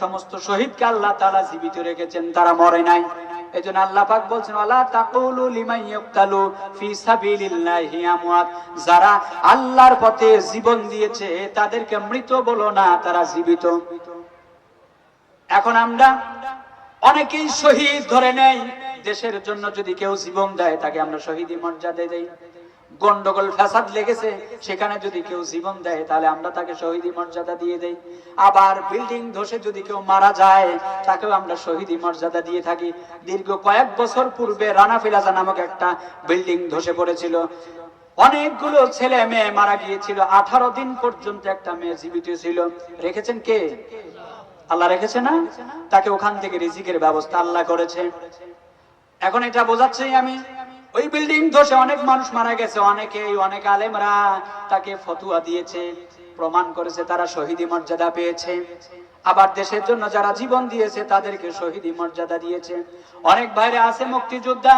সমস্ত শহীদকে আল্লাহ তাআলা জীবিত রেখেছেন, তারা মরে নাই। এজন্য আল্লাহ পাক বলছেন, ওয়ালা তাকুলু যারা আল্লাহর পথে জীবন দিয়েছে, তাদেরকে মৃত বলো না, তারা জীবিত। এখন আমরা অনেকেই শহীদ ধরে নেই, দেশের জন্য যদি কেউ জীবন দেয়, তাকে আমরা শহীদি মর্যাদা দেই। গন্ডগোল ফ্যাসাদ লেগেছে, সেখানে যদি কেউ জীবন দেয়, তাহলে আমরা তাকে শহীদি মর্যাদা দিয়ে দেই। আবার বিল্ডিং ধসে যদি কেউ মারা যায়, তাকেও আমরা শহীদি মর্যাদা দিয়ে থাকি। দীর্ঘ কয়েক বছর পূর্বে রানা ফিলাজা নামক একটা বিল্ডিং ধসে পড়েছিল। অনেকগুলো ছেলে মেয়ে মারা গিয়েছিল। আঠারো দিন পর্যন্ত একটা মেয়ে জীবিত ছিল। রেখেছেন কে? আল্লাহ রেখেছে না? তাকে ওখান থেকে রিজিকের ব্যবস্থা আল্লাহ করেছে। এখন এটা বোঝাচ্ছি আমি। ওই বিল্ডিং ধসে অনেক মানুষ মারা গেছে, অনেকে অনেক আলেমরা তাকে ফতুয়া দিয়েছে, প্রমাণ করেছে তারা শহীদি মর্যাদা পেয়েছে। আবার দেশের জন্য যারা জীবন দিয়েছে তাদেরকে শহীদি মর্যাদা দিয়েছে। অনেক বাইরে আছে মুক্তিযোদ্ধা,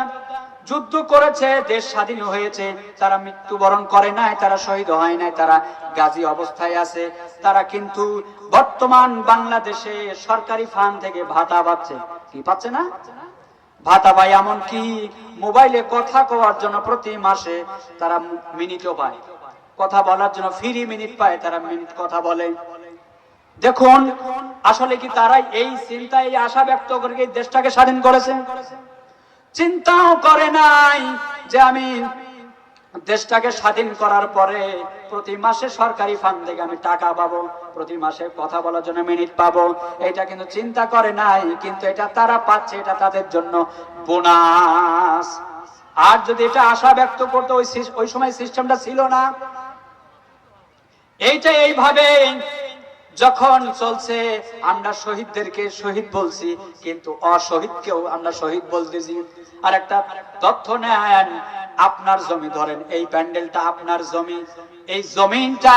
যুদ্ধ করেছে, দেশ স্বাধীন হয়েছে, তারা মৃত্যুবরণ করে নাই, তারা শহীদ হয় নাই, তারা গাজী অবস্থায় আছে। তারা কিন্তু বর্তমান বাংলাদেশে সরকারি ফান্ড থেকে ভাতা পাচ্ছে। কি পাচ্ছে না? ভাতা পায় এমনকি মোবাইলে কথা কওয়ার জন্য প্রতি মাসে তারা মিনিটও পায়। কথা বলার জন্য ফ্রি মিনিট পায়, তারা মিনিট কথা বলে। দেখুন, আসলে কি তারা এই চিন্তায় এই আশা ব্যক্ত করে দেশটাকে স্বাধীন করেছে? চিন্তাও করে নাই যে আমি দেশটাকে স্বাধীন করার পরে প্রতি মাসে সরকারি ফান্ড থেকে আমি টাকা পাবো, প্রতি মাসে কথা বলার জন্য মিনিট পাবো। এটা কিন্তু চিন্তা করে নাই, কিন্তু এটা তারা পাচ্ছে, এটা তাদের জন্য বোনাস আর যদি এটা আশা ব্যক্ত করতো, ওই ওই সময় সিস্টেমটা ছিল না। এইটা এইভাবে যখন চলছে, আমরা শহীদদেরকে শহীদ বলছি, কিন্তু অশহীদকেও আমরা শহীদ বলতেছি। আর একটা তথ্য নেন আপনার জমি, ধরেন এই প্যান্ডেলটা আপনার জমি, এই জমিনটা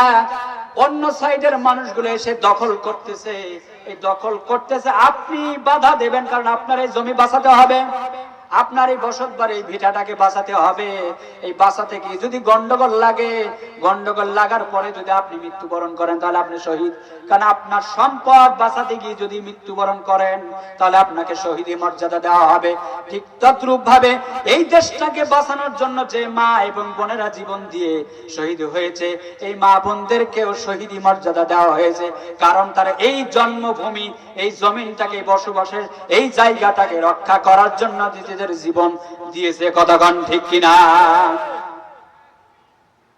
অন্য সাইডের মানুষগুলো এসে দখল করতেছে, এই দখল করতেছে, আপনি বাধা দেবেন কারণ আপনার এই জমি বাঁচাতে হবে। আপনার এই বসত এই ভিটাটাকে বাঁচাতে হবে। এই বাঁচাতে গিয়ে যদি গন্ডগোল লাগে, গন্ডগোল লাগার পরে যদি আপনি মৃত্যুবরণ করেন, তাহলে আপনি শহীদ। কারণ আপনার সম্পদ বাঁচাতে গিয়ে যদি মৃত্যুবরণ করেন, তাহলে আপনাকে শহীদ মর্যাদা দেওয়া হবে। ঠিক তদ্রুপ ভাবে এই দেশটাকে বাঁচানোর জন্য যে মা এবং বোনেরা জীবন দিয়ে শহীদ হয়েছে, এই মা বোনদেরকেও শহীদি মর্যাদা দেওয়া হয়েছে। কারণ তারা এই জন্মভূমি, এই জমিনটাকে বসবাসের, এই জায়গাটাকে রক্ষা করার জন্য নিজেদের জীবন দিয়েছে কতক্ষণ ঠিক কিনা?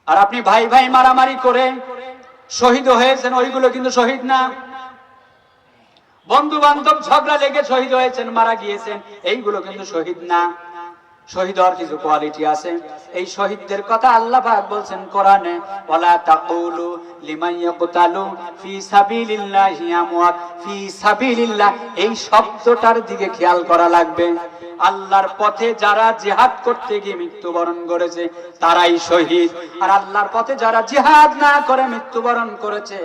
আর আপনি ভাই ভাই মারামারি করে শহীদ হয়েছেন, ওইগুলো কিন্তু শহীদ না। বন্ধু বান্ধব ঝগড়া লেগে শহীদ হয়েছেন, মারা গিয়েছেন, এইগুলো কিন্তু শহীদ না। শহীদ হওয়ার কিছু কোয়ালিটি আছে। এই শহীদদের কথা আল্লাহ পাক বলছেন কোরআনে, ওয়ালা তাকুলু লিমান ইয়াকতালু ফি সাবিলিল্লাহি আমওয়াত। ফি সাবিলিল্লাহ, এই শব্দটার দিকে খেয়াল করা লাগবে। আল্লাহর পথে যারা জিহাদ করতে গিয়ে মৃত্যুবরণ করেছে, তারাই শহীদ। আর আল্লাহর পথে যারা জিহাদ না করে মৃত্যুবরণ করেছে,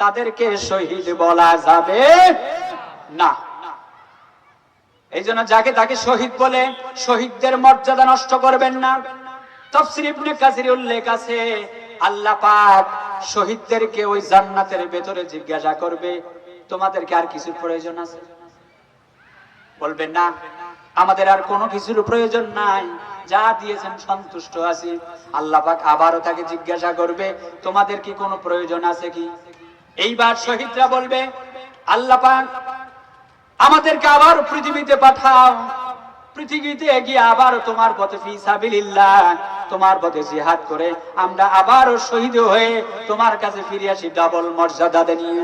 তাদেরকে শহীদ বলা যাবে না। এই জন্য যাকে তাকে শহীদ বলে, শহীদদের মর্যাদা নষ্ট করবেন না। তফসির ইবনে উল্লেখ আছে, আল্লাহ পাক শহীদদেরকে ওই জান্নাতের ভেতরে জিজ্ঞাসা করবে, তোমাদেরকে আর কিছুর প্রয়োজন আছে? বলবেন না, আমাদের আর কোনো কিছুর প্রয়োজন নাই। যা দিয়েছেন সন্তুষ্ট আছি। আল্লাহ পাক আবারও তাকে জিজ্ঞাসা করবে, তোমাদের কি কোনো প্রয়োজন আছে কি? এইবার শহীদরা বলবে, আল্লাহ পাক, আমাদেরকে আবার পৃথিবীতে পাঠাও। পৃথিবীতে গিয়ে আবার তোমার পথে ফিসাবিলিল্লাহ তোমার পথে জিহাদ করে আমরা আবারও শহীদ হয়ে তোমার কাছে ফিরে আসি ডাবল মর্যাদা নিয়ে।